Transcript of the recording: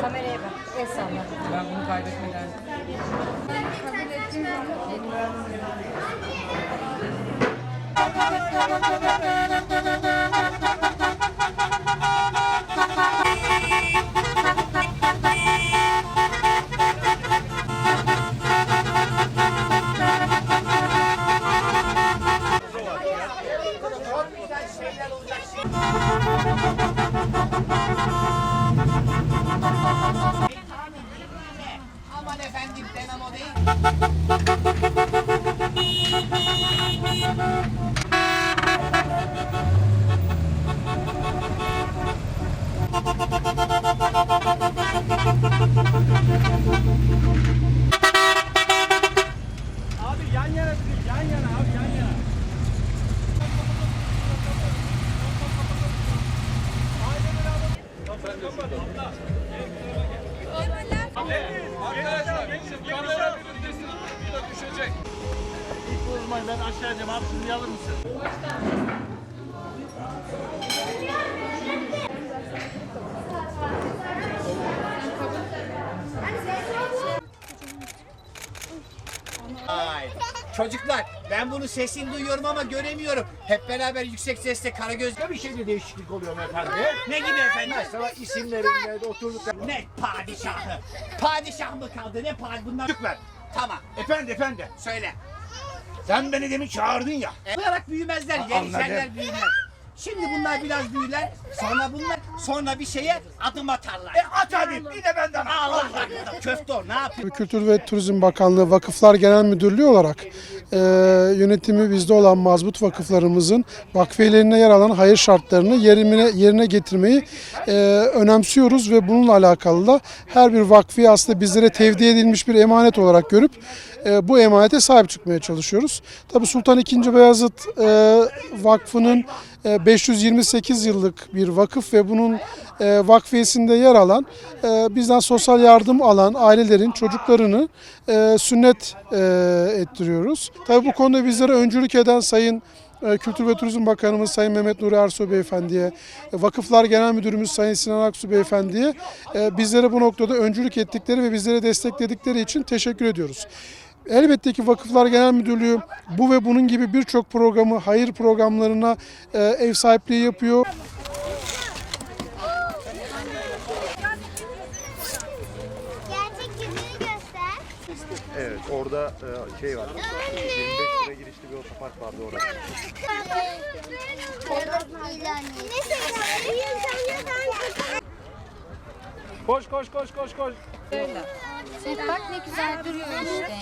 Kameraya bak. El salla. Ben bunu kaybetmeden Aman efendim Dinamo değil. Abi yan yana bir yan yana abi yan yana. Arkadaşlar bozmayın ben aşağı ineceğim abi siz alır mısın? Ay. Çocuklar ben bunu sesini duyuyorum ama göremiyorum. Hep beraber yüksek sesle Karagöz'le Bir şeyde değişiklik oluyor mu efendim? ne gibi efendim? Mesela isimlerinde, oturduklarında. Ne padişahı? Padişah mı kaldı? Ne padişah? Bunlar... Çocuklar, Tamam efendi efendi. söyle. Sen beni demin çağırdın ya. Olarak büyümezler, gelişerler anladım. büyürler. Şimdi bunlar biraz büyürler, sonra bunlar sonra bir şeye adım atarlar. E at hadi, bir de benden al. Allah Allah, köfte o ne yapıyor? Kültür ve Turizm Bakanlığı Vakıflar Genel Müdürlüğü olarak e, yönetimi bizde olan mazbut vakıflarımızın vakfiyelerine yer alan hayır şartlarını yerine, yerine getirmeyi e, önemsiyoruz ve bununla alakalı da her bir vakfiye aslında bizlere tevdi edilmiş bir emanet olarak görüp e, bu emanete sahip çıkmaya çalışıyoruz. Tabi Sultan II. Beyazıt e, Vakfı'nın 528 yıllık bir vakıf ve bunun e, vakfiyesinde yer alan e, bizden sosyal yardım alan ailelerin çocuklarını e, sünnet e, ettiriyoruz. Tabii bu konuda bizlere öncülük eden Sayın e, Kültür ve Turizm Bakanımız Sayın Mehmet Nuri Ersoy Beyefendi'ye, e, Vakıflar Genel Müdürümüz Sayın Sinan Aksu Beyefendi'ye e, bizlere bu noktada öncülük ettikleri ve bizleri destekledikleri için teşekkür ediyoruz. Elbette ki Vakıflar Genel Müdürlüğü bu ve bunun gibi birçok programı, hayır programlarına e, ev sahipliği yapıyor. Gerçek yüzünü göster. Evet orada e, şey var. 25 lira girişli bir otopark vardı orada. Söylüyorsun? Koş koş koş koş Bak ne güzel duruyor işte.